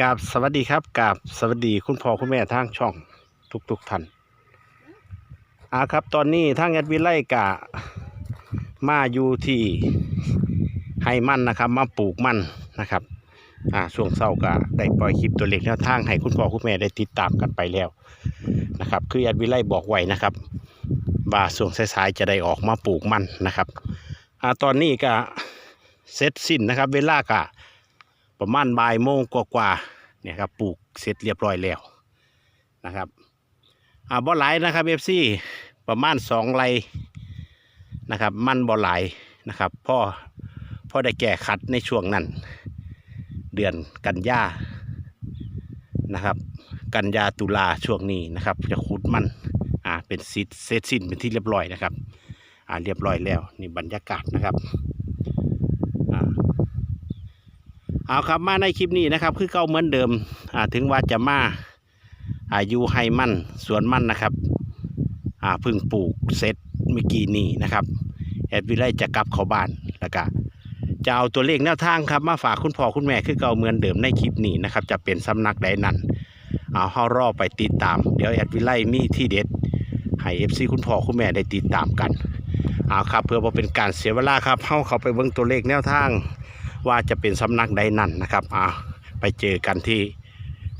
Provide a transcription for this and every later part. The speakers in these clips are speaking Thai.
กราบสวัสดีครับกราบสวัสดีคุณพ่อคุณแม่ทางช่องทุกทุกๆท่านอ่าครับ ตอนนี้ทางแอดวิไลกะมาอยู่ที่ไฮมันนะครับ มาปลูกมันนะครับอ่าช่วงเศร้าก็ได้ปล่อยคลิปตัวเล็กแนวทางให้คุณพ่อคุณแม่ได้ติดตามกันไปแล้วนะครับ คือแอดวิไลบอกไว้นะครับว่าช่วงสายๆจะได้ออกมาปลูกมันนะครับอ่าตอนนี้ก็เสร็จสิ้นนะครับ เวลากะ ประมาณบ่ายโมงกว่าๆเนี่ยครับปลูกเสร็จเรียบร้อยแล้วนะครับอ่าบ่อไหลนะครับเอฟซีประมาณสองไรนะครับ มันบ่อไหลนะครับพ่อพ่อได้แก้ขัดในช่วงนั้น เดือนกันยานะครับ กันยาตุลาช่วงนี้นะครับ จะขุดมันอ่าเป็นซิดเซตสิ้นเป็นที่เรียบร้อยนะครับ อ่าเรียบร้อยแล้วนี่บรรยากาศนะครับอ่า เอาครับมาในคลิปนี้นะครับ คือเก่าเหมือนเดิมถึงว่าจะมาอายุให้มั่นสวนมั่นนะครับเพึ่งปลูกเสร็จเมื่อกี้นี้นะครับแอดวิไลจะกลับเข้าบ้านแล้วก็จะเอาตัวเลขแนวทางครับมาฝากคุณพ่อคุณแม่คือเก่าเหมือนเดิมในคลิปนี้นะครับ จะเป็นสำนักใดนั้นเอาเฮารอไปติดตาม เดี๋ยวแอดวิไลมีที่เด็ดให้เอฟซีคุณพ่อคุณแม่ได้ติดตามกันเอาครับเพื่อบ่เป็นการเสียเวลาครับเฮาเขาไปเบิ่งตัวเลขแนวทาง ว่าจะเป็นสำนักใดนั่นนะครับอ่าไปเจอกันที่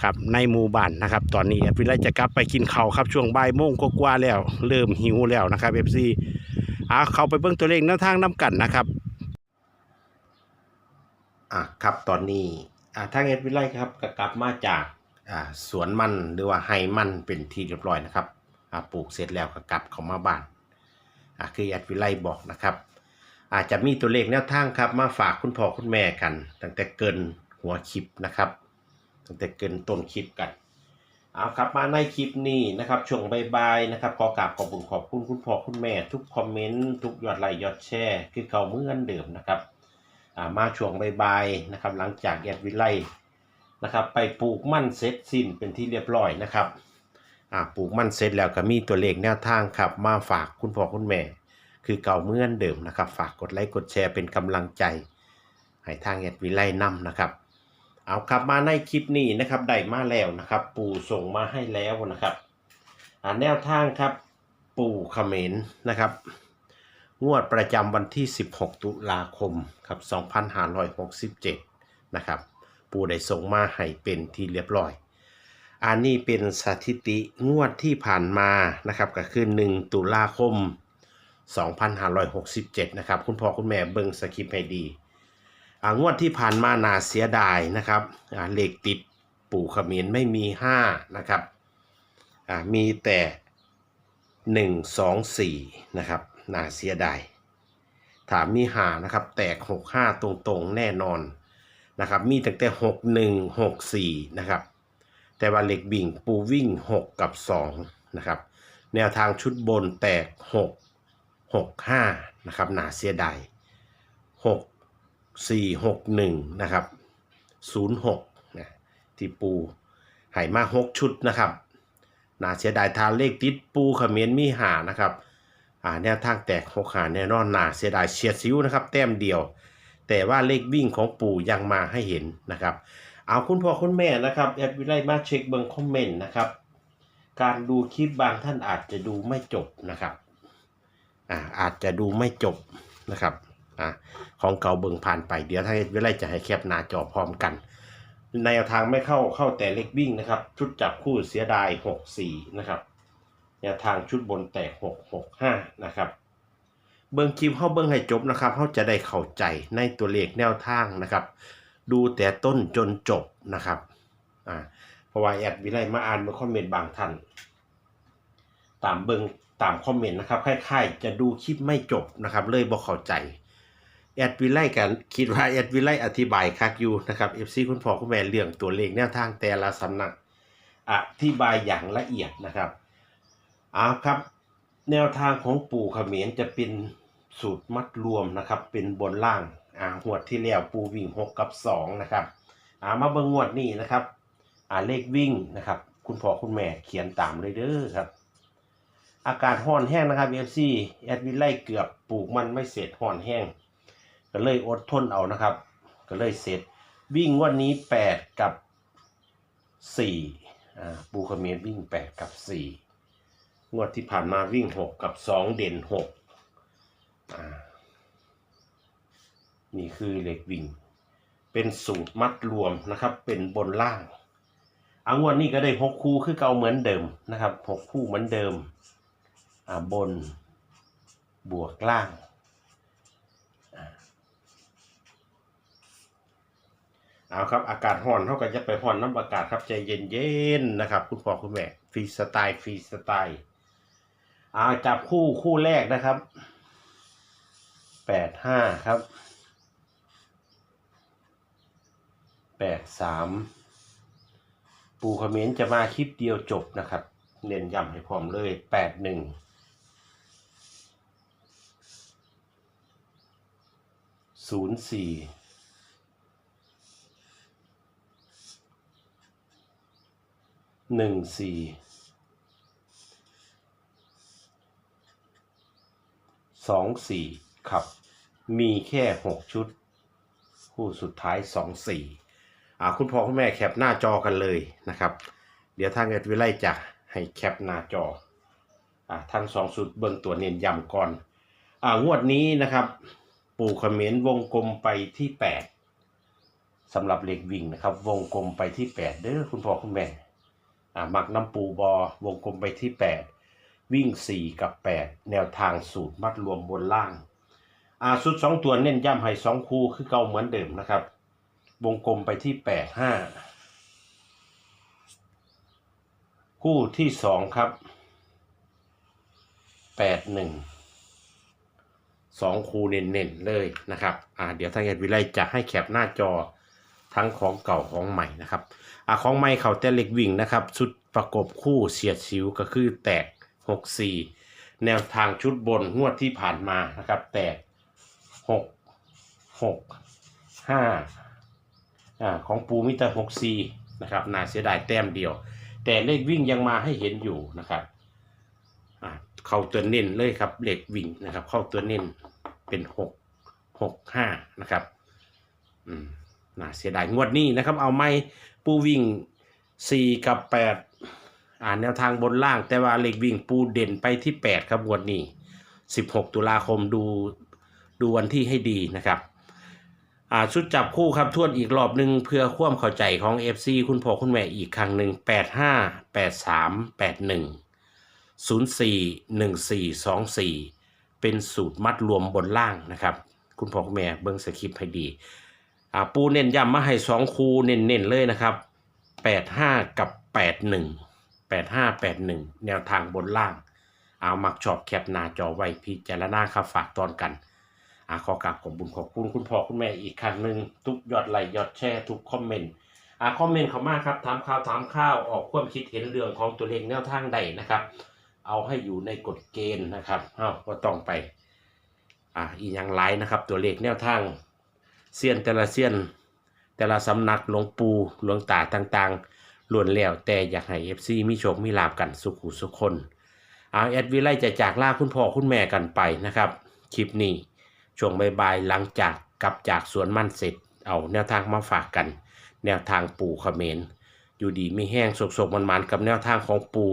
ครับในหมู่บ้านนะครับ ตอนนี้แอดวิไลจะกลับไปกินข้าวครับช่วงบ่ายโมงกว่าแล้ว เริ่มหิวแล้วนะครับเอฟซีอ่าเข้าไปเบิ่งตัวเลขแนวทางน้ำกันนะครับอะครับตอนนี้อ่าทางแอดวิไลครับก็กลับมาจากอ่าสวนมันหรือว่าไฮมันเป็นที่เรียบร้อยนะครับอ่าปลูกเสร็จแล้วก็กลับเข้ามาบ้านอ่าคือแอดวิไลบอกนะครับ อาจจะมีตัวเลขแนวทางครับมาฝากคุณพ่อคุณแม่กัน ตั้งแต่เกินหัวคลิปนะครับ ตั้งแต่เกินต้นคลิปกันเอาครับมาในคลิปนี้นะครับช่วงบายๆนะครับขอกราบขอบคุณขอบคุณคุณพ่อคุณแม่ ทุกคอมเมนต์ทุกยอดไลค์ยอดแชร์คือเก่าเมื่อนเดิมนะครับมาช่วงบายๆนะครับหลังจากแอดวิไลนะครับไปปลูกมั่นเสร็จสิ้นเป็นที่เรียบร้อยนะครับปลูกมั่นเสร็จแล้วก็มีตัวเลขแนวทางครับมาฝากคุณพ่อคุณแม่ คือเก่าเมื่อนเดิมนะครับ ฝากกดไลค์กดแชร์เป็นกำลังใจ ให้ทางแอดวิไลนำนะครับ เอาครับมาในคลิปนี้นะครับได้มาแล้วนะครับ ปู่ส่งมาให้แล้วนะครับอ่าแนวทางครับปู่เขมรนะครับ งวดประจำวันที่ 16 ตุลาคมครับ2567 นะครับ ปู่ได้ส่งมาให้เป็นที่เรียบร้อยอันนี้เป็นสถิติงวดที่ผ่านมานะครับก็คือ 1 ตุลาคม 2567 นะครับ คุณพ่อคุณแม่เบิ่งสคริปต์ให้ดีอ่างวดที่ผ่านมานาเสียดายนะครับเลขติดปู่ขมิ้นไม่มี 5 นะครับมีแต่ 1 2 4 นะครับนาเสียดายถามมีหานะครับ แตก 6 5 ตรงๆ แน่นอนนะครับ มีตั้งแต่ 6 1 6 4 นะครับ แต่ว่าเหล็กบิ่งปูวิ่ง 6 กับ 2 นะครับ แนวทางชุดบนแตก 6 6 5นะครับหนาเสียดาย6 4 6 1นะครับ06นะที่ปูไหมา6ชุดนะครับหนาเสียดายทาเลขติดปูขมิ้นมีหานะครับอ่าแนวทางแตก6หาแน่นอนหนาเสียดายเฉียดซิวนะครับแต้มเดียว แต่ว่าเลขวิ่งของปูยังมาให้เห็นนะครับเอาคุณพ่อคุณแม่นะครับแอดวิไลมาเช็คเบิงคอมเมนต์นะครับการดูคลิปบางท่านอาจจะดูไม่จบนะครับ อ่าอาจจะดูไม่จบนะครับอ่าของเก่าเบิงผ่านไปเดี๋ยวถ้าแอดวิไลจะให้แคปหน้าจอพร้อมกันในแนวทางไม่เข้าเข้าแต่เล็กวิ่งนะครับ ชุดจับคู่เสียดาย 6 4 นะครับแนวทางชุดบนแตก 6 6 5 นะครับ เบิ้งคลิปเข้าเบิ้งให้จบนะครับเขาจะได้เข้าใจในตัวเลขแนวทางนะครับ ดูแต่ต้นจนจบนะครับอ่าเพราะว่าแอดวิไลมาอ่านมื่อคอมเมนต์บางท่านตามเบิง ตามคอมเมนต์นะครับคล้ายๆ จะดูคลิปไม่จบนะครับ เลยบอกเข้าใจ แอดวิไลกันคิดว่าแอดวิไลอธิบายคักอยู่นะครับเอฟซีคุณพ่อคุณแม่เรื่องตัวเลขแนวทางแต่ละสำนักอธิบายอย่างละเอียดนะครับเอาครับ แนวทางของปู่เขมรจะเป็นสูตรมัดรวมนะครับ เป็นบนล่างอ่าหวที่แล้วปูวิ่งหกกับสองนะครับอ่ามาเบิ่งงวดนี้นะครับอ่าเลขวิ่งนะครับ คุณพ่อคุณแม่เขียนตามเลยเด้อครับ อากาศห้อนแห้งนะครับเอฟซีแอดวินไล่เกือบปลูกมันไม่เสร็จห้อนแห้ง ก็เลยอดทนเอานะครับ ก็เลยเสร็จ วิ่งวันนี้8กับสี่อ่าปูคเขมรวิ่งแปดกับสี่งวดที่ผ่านมาวิ่งหกกับสองเด่นหกอ่านี่คือเหล็กวิ่ง เป็นสูตรมัดรวมนะครับ เป็นบนล่างอางวดนี้ก็ได้หกคู่คือเก่าเหมือนเดิมนะครับหกคู่เหมือนเดิม บนบวกล่าง เอาครับ อากาศร้อนเท่ากับจะไปร้อนน้ำอากาศครับ ใจเย็นๆนะครับ คุณพ่อคุณแม่ฟรีสไตล์ฟรีสไตล์อาจับคู่คู่แรกนะครับแปดห้าครับแปดสามปูเขมรจะมาคลิปเดียวจบนะครับ เน้นย้ำให้พร้อมเลยแปดหนึ่ง ศูนย์สี่หนึ่งสี่สองสี่ครับ มีแค่หกชุด คู่สุดท้ายสองสี่อ่าคุณพ่อคุณแม่แคปหน้าจอกันเลยนะครับ เดี๋ยวทางเอ็ดวิไลจะให้แคปหน้าจออ่าทั้งสองสุดเบิ่งตัวเน้นย้ำก่อนอ่างวดนี้นะครับ ปู่เขมรวงกลมไปที่แปดสำหรับเหล็กวิ่งนะครับ วงกลมไปที่แปดเด้อคุณพ่อคุณแม่อ่ามักน้ำปูบอวงกลมไปที่8วิ่ง4กับ8แนวทางสูตรมัดรวมบนล่างอ่าสุด2ตัวเน้นย้ำให้2คู่คือเก่าเหมือนเดิมนะครับ วงกลมไปที่8 5คู่ที่2ครับ8 1 2 คูเน้นๆเลยนะครับอ่าเดี๋ยวทางเอ็ดวิไลจะให้แคปหน้าจอทั้งของเก่าของใหม่นะครับอะของไม้เขาแต่เล็กวิ่งนะครับชุดประกบคู่เสียดสิวก็คือแตก 6 4 แนวทางชุดบนงวดที่ผ่านมานะครับแตก 6 6 5อ่าของปูมิตร6 4นะครับน่าเสียดายแต้มเดียว แต่เลขวิ่งยังมาให้เห็นอยู่นะครับอ่าเข้าตัวเน้นเลยครับเลขวิ่งนะครับ เข้าตัวเน้น เป็น6 6 5นะครับอืมน่าเสียดายงวดนี้นะครับ เอาไม่ปูวิ่ง4กับ8อ่านแนวทางบนล่าง แต่ว่าเล็กวิ่งปูเด่นไปที่8ครับงวดนี้16ตุลาคมดูดูวันที่ให้ดีนะครับอ่าชุดจับคู่ครับทวนอีกรอบหนึ่งเพื่อความเข้าใจของ FC คุณพ่อคุณแม่อีกครั้งหนึ่ง85 83 81 04 14 24 เป็นสูตรมัดรวมบนล่างนะครับ คุณพ่อคุณแม่เบิ้งสคริปต์ให้ดีอ่าปูเน้นย้ำมาให้สองคูเน้นๆเลยนะครับแปดห้ากับแปดหนึ่งแปดห้าแปดหนึ่งแนวทางบนล่าง เอามักชอบแคปหน้าจอไว้พิจารณาครับฝากตอนกันอาขอกราบขอบบุญขอบคุณคุณพ่อคุณแม่อีกครั้งหนึ่งทุกยอดไลค์ยอดแชร์ทุกคอมเมนต์อาคอมเมนต์เขามากครับถามข่าวถามข้าวออกความคิดเห็นเรื่องของตัวเลขแนวทางใดนะครับ เอาให้อยู่ในกฎเกณฑ์นะครับเอ้าก็ต้องไปอ่าอีกอย่างไรนะครับ ตัวเลขแนวทางเซียนแต่ละเซียนแต่ละสำนักหลวงปู่หลวงตาต่างๆล้วนแล้วแต่อยากให้เอฟซีมีโชคมีลาบกันสุขุสุขคนเอาแอดวิไลจะจากลาคุณพ่อคุณแม่กันไปนะครับ คลิปนี้ช่วงบ่ายๆหลังจากกลับจากสวนมั่นเสร็จ เอาแนวทางมาฝากกัน แนวทางปู่เขมรอยู่ดีไม่แห้งโศกๆมันๆกับแนวทางของปู่